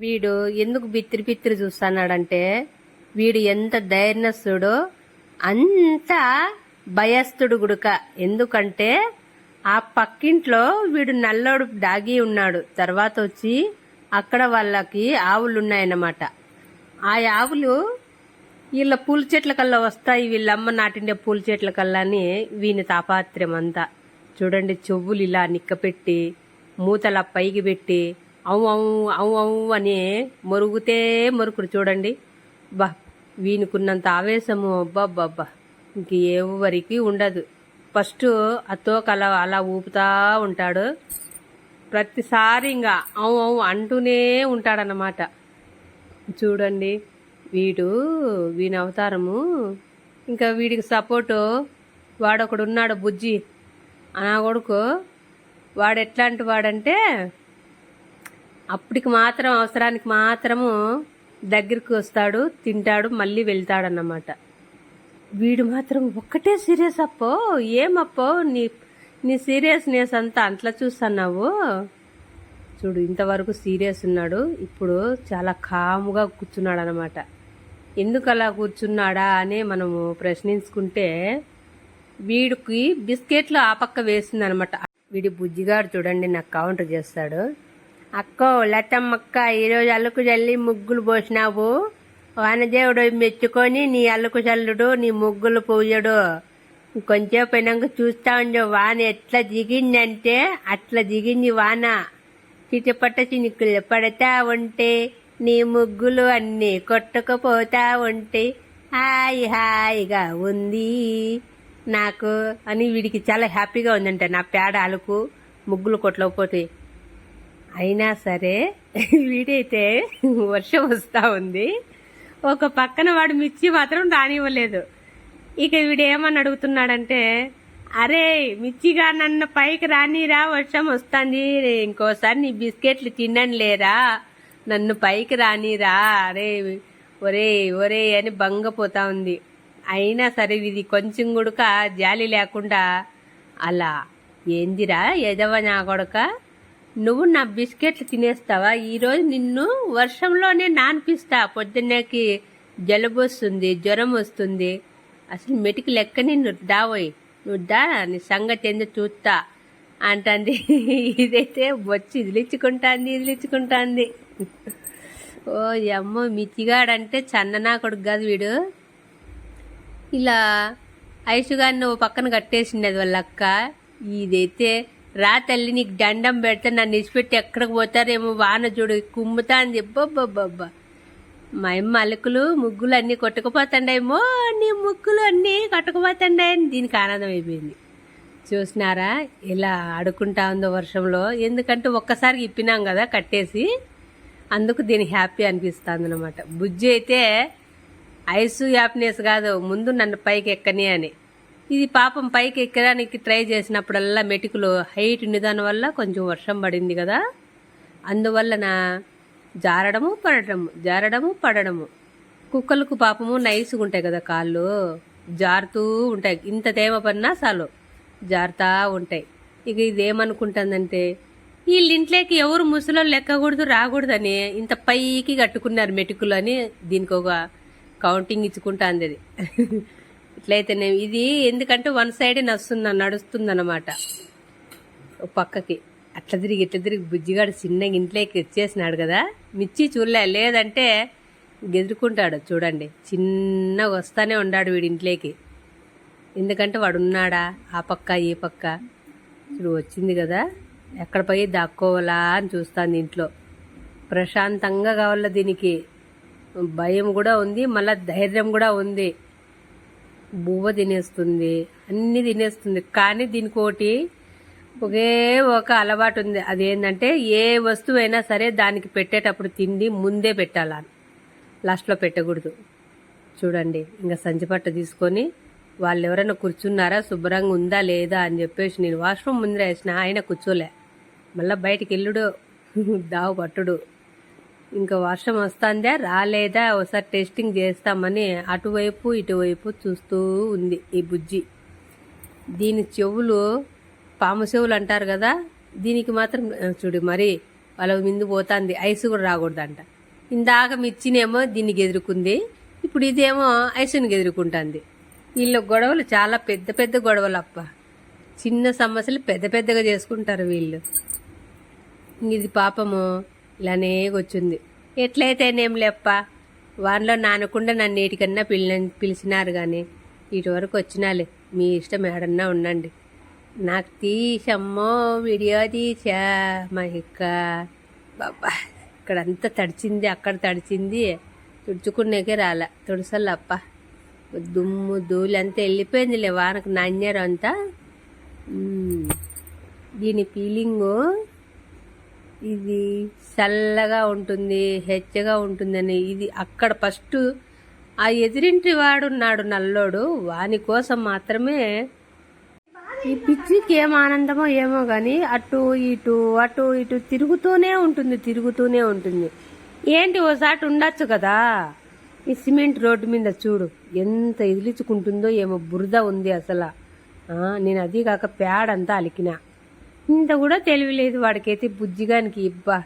వీడు ఎందుకు బిత్తిరి బిత్తిరి చూస్తున్నాడంటే వీడు ఎంత ధైర్యస్తుడో అంత భయస్థుడు గుడుక. ఎందుకంటే ఆ పక్కింట్లో వీడు నల్లోడు దాగి ఉన్నాడు. తర్వాత వచ్చి అక్కడ వాళ్ళకి ఆవులు ఉన్నాయన్నమాట. ఆ ఆవులు వీళ్ళ పూల చెట్ల కల్లా వస్తాయి వీళ్ళమ్మ నాటిండే పూల చెట్ల కల్లా అని వీని తాపాత్ర్యం అంతా చూడండి చెవులు ఇలా నిక్కపెట్టి మూతల పైకి పెట్టి అవు అవు అవు అవు అని మొరుగుతే మొరుకుడు చూడండి. బా వీనుకున్నంత ఆవేశము అబ్బా ఇంక ఎవరికి ఉండదు. ఫస్ట్ అత్తోక అలా అలా ఊపుతా ఉంటాడు. ప్రతిసారి ఇంకా అవు అవు అంటూనే ఉంటాడనమాట చూడండి వీడు వీని అవతారము. ఇంకా వీడికి సపోర్టు వాడొకడు ఉన్నాడు బుజ్జి నా కొడుకు. వాడు ఎట్లాంటి వాడంటే అప్పటికి మాత్రం అవసరానికి మాత్రము దగ్గరికి వస్తాడు తింటాడు మళ్ళీ వెళ్తాడన్నమాట. వీడు మాత్రం ఒక్కటే సీరియస్ అప్పో ఏమప్పో నీ నీ సీరియస్నెస్ అంతా అంట్లా చూస్తున్నావు? చూడు ఇంతవరకు సీరియస్ ఉన్నాడు ఇప్పుడు చాలా కాముగా కూర్చున్నాడు అనమాట ఎందుకు అలా కూర్చున్నాడా అని మనము ప్రశ్నించుకుంటే వీడికి బిస్కెట్లు ఆ పక్క వేసింది అనమాట వీడి బుజ్జిగాడు చూడండి నాకు కౌంటర్ చేస్తాడు. అక్కో లతమ్మక్క ఈరోజు అల్లుకు చల్లి ముగ్గులు పోసినావు. వానదేవుడు మెచ్చుకొని నీ అల్లుకు చల్లుడు నీ ముగ్గులు పూయడు. కొంచెం పోయినాక చూస్తా ఉండే వాన ఎట్లా దిగిందంటే అట్లా దిగింది వాన. చిటిపట్ట చినుకులు పడతా ఉంటే నీ ముగ్గులు అన్నీ కొట్టుకుపోతా ఉంటే హాయి హాయిగా ఉంది. నాకు అని వీడికి చాలా హ్యాపీగా ఉందంట నా పేడ అలుకు ముగ్గులు కొట్లకపోతే. అయినా సరే వీడైతే వర్షం వస్తూ ఉంది. ఒక పక్కన వాడు మిర్చి మాత్రం రానివ్వలేదు. ఇక వీడు ఏమని అడుగుతున్నాడంటే అరే మిర్చిగా నన్ను పైకి రానిరా వర్షం వస్తుంది. ఇంకోసారి నీ బిస్కెట్లు తినని లేరా? నన్ను పైకి రానిరా. అరే ఒరే ఒరే అని బంగపోతా ఉంది. అయినా సరే ఇది కొంచెం గుడక జాలి లేకుండా అలా ఏందిరా ఎదవ నా కొడక? నువ్వు నా బిస్కెట్లు తినేస్తావా? ఈరోజు నిన్ను వర్షంలోనే నానిపిస్తా. పొద్దున్నకి జలుబు వస్తుంది జ్వరం వస్తుంది అసలు మెటికి లెక్క నిన్ను దావోయ్ నువ్వు దా నీ సంగతి ఏందో చూస్తా అంటుంది. ఇదైతే వచ్చి ఇదిలిచ్చుకుంటాంది ఇదిలిచ్చుకుంటాంది. ఓ అమ్మో మిచ్చిగాడంటే చందనా కొడుకు కాదు వీడు. ఇలా ఐసుగాన్ని ఓ పక్కన కట్టేసిండేది వాళ్ళ అక్క. ఇదైతే రా తల్లి నీకు దండం పెడితే నన్ను ఇచ్చిపెట్టి ఎక్కడికి పోతారేమో వాన చూడు కుమ్ముతా అని చెప్పబ్బబ్బబ్బా మా అమ్మ ముగ్గులు అన్నీ కొట్టుకుపోతుండేమో నీ ముగ్గులు అన్నీ కొట్టుకుపోతుండే అని దీనికి ఆనందం అయిపోయింది. చూసినారా ఇలా ఆడుకుంటా ఉందో వర్షంలో. ఎందుకంటే ఒక్కసారి ఇప్పినాం కదా కట్టేసి అందుకు దీనికి హ్యాపీ అనిపిస్తుంది అనమాట బుజ్జి అయితే ఐసు హ్యాపీనెస్ కాదు ముందు నన్ను పైకి ఎక్కని అని. ఇది పాపం పైకి ఎక్కడానికి ట్రై చేసినప్పుడల్లా మెటుకులు హైట్ ఉండేదాని వల్ల కొంచెం వర్షం పడింది కదా. అందువలన జారడము పడడము జారడము పడడము. కుక్కలకు పాపము నైస్గా ఉంటాయి కదా కాళ్ళు. జారుతూ ఉంటాయి. ఇంత తేమ పడినా చాలు. జారుతా ఉంటాయి. ఇక ఇదేమనుకుంటుందంటే వీళ్ళ ఇంట్లోకి ఎవరు ముసలోళ్ళు లెక్కకూడదు రాకూడదని ఇంత పైకి కట్టుకున్నారు మెటుకులు అని దీనికి ఒక కౌంటింగ్ ఇచ్చుకుంటాంది అది. ఇట్లయితేనే ఇది ఎందుకంటే వన్ సైడే నడుస్తుంది అనమాట పక్కకి. అట్లా తిరిగి ఇట్లా తిరిగి బుజ్జిగాడు చిన్నగా ఇంట్లోకి వచ్చేసినాడు కదా. మిర్చి చూడలే లేదంటే గెదురుకుంటాడు చూడండి. చిన్నగా వస్తానే ఉన్నాడు వీడి ఇంట్లోకి. ఎందుకంటే వాడు ఉన్నాడా ఆ పక్క ఈ పక్క. ఇప్పుడు వచ్చింది కదా. ఎక్కడ పోయి దాక్కోవాలా అని చూస్తాను ఇంట్లో. ప్రశాంతంగా కావాల దీనికి. భయం కూడా ఉంది మళ్ళీ ధైర్యం కూడా ఉంది. బువ్వ తినేస్తుంది అన్నీ తినేస్తుంది. కానీ దీనికి ఒకటి ఒకే ఒక అలవాటు ఉంది. అదేంటంటే ఏ వస్తువైనా సరే దానికి పెట్టేటప్పుడు తిండి ముందే పెట్టాలా? లాస్ట్లో పెట్టకూడదు. చూడండి ఇంకా సంచిపట్ట తీసుకొని వాళ్ళు ఎవరైనా కూర్చున్నారా శుభ్రంగా ఉందా లేదా అని చెప్పేసి నేను వాష్రూమ్ ముందర వేసిన ఆయన కూర్చోలే. మళ్ళీ బయటికి వెళ్ళుడు దావు పట్టుడు. ఇంకా వర్షం వస్తుందా రాలేదా ఒకసారి టెస్టింగ్ చేస్తామని అటువైపు ఇటువైపు చూస్తూ ఉంది ఈ బుజ్జి. దీని చెవులు పాము చెవులు అంటారు కదా దీనికి మాత్రం చూడు మరి వాళ్ళ ముందు పోతుంది ఐస్ కూడా రాకూడదంట. ఇందాక మిర్చినేమో దీనికి ఎదుర్కొంది ఇప్పుడు ఇదేమో ఐసునికి ఎదుర్కొంటుంది. వీళ్ళ గొడవలు చాలా పెద్ద పెద్ద గొడవలు అప్ప చిన్న సమస్యలు పెద్ద పెద్దగా చేసుకుంటారు వీళ్ళు. ఇది పాపము. ఇలానే వచ్చింది ఎట్లయితేనేం లేప్ప వానలో నానకుండా నన్ను ఏటికన్నా పిల్ల పిలిచినారు కానీ ఇటు వరకు వచ్చినాలే. మీ ఇష్టం ఏడన్నా ఉండండి. నాకు తీసమ్మో వీడియో తీసా మహిక. బాబా ఇక్కడంతా తడిచింది అక్కడ తడిచింది. తుడుచుకునేకే రాలే. తుడుసల్లప్ప. దుమ్ము ధూళి అంతా వెళ్ళిపోయిందిలే వానకు నాణ్యారు అంతా దీని ఫీలింగు ఇది చల్లగా ఉంటుంది హెచ్చగా ఉంటుందని. ఇది అక్కడ ఫస్ట్ ఆ ఎదిరింటి వాడున్నాడు నల్లోడు. వాని కోసం మాత్రమే ఈ పిచ్చికి ఏం ఆనందమో ఏమో గాని అటు ఇటు అటు ఇటు తిరుగుతూనే ఉంటుంది తిరుగుతూనే ఉంటుంది. ఏంటి ఓసాటి ఉండొచ్చు కదా? ఈ సిమెంట్ రోడ్డు మీద చూడు ఎంత ఎదిలించుకుంటుందో ఏమో బురద ఉంది అసలు. నేను అది కాక పేడంతా అలికినా. ఇంత కూడా తెలియలేదు వాడికైతే బుజ్జిగానికి. ఇబ్బా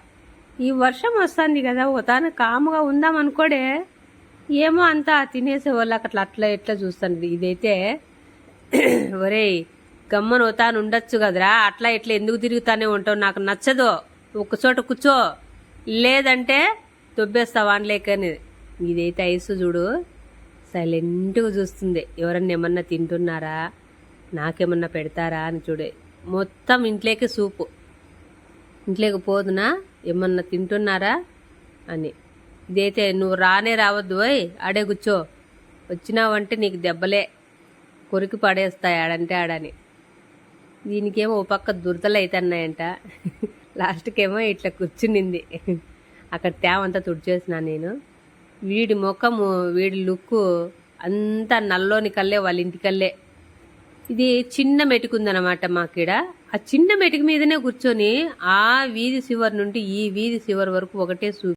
ఈ వర్షం వస్తుంది కదా ఓ తాను కాముగా ఉందాం అనుకోడే ఏమో అంతా తినేసే వాళ్ళు అట్లా అట్లా ఎట్లా చూస్తాను ఇదైతే ఒరేయ్ గమ్మను తాను ఉండొచ్చు కదరా అట్లా ఇట్లా ఎందుకు తిరుగుతానే ఉంటావు నాకు నచ్చదు. ఒక చోట కూర్చో లేదంటే దొబ్బేస్తావా అనలేకని ఇదైతే ఐసు చూడు సైలెంట్గా చూస్తుంది. ఎవరన్నా ఏమన్నా తింటున్నారా నాకేమన్నా పెడతారా అని చూడే. మొత్తం ఇంట్లోకి సూపు. ఇంట్లోకి పోదునా? ఏమన్నా తింటున్నారా అని. ఇదైతే నువ్వు రానే రావద్దు ఓయ్ ఆడే కూర్చో. వచ్చినావంటే నీకు దెబ్బలే. కొరికి పడేస్తాయి ఆడంటే ఆడని. దీనికేమో ఓ పక్క దురదలు అవుతున్నాయంట లాస్ట్కేమో ఇట్లా కూర్చునింది. అక్కడ తేవంతా తుడిచేసిన నేను. వీడి ముఖము వీడి లుక్కు అంతా నల్లోని కల్లే వాళ్ళ ఇంటికల్లే ఇది చిన్న మెటుకుందనమాట మాకిడ. ఆ చిన్న మెటుకు మీదనే కూర్చొని ఆ వీధి శివర్ నుండి ఈ వీధి శివర్ వరకు ఒకటే సూ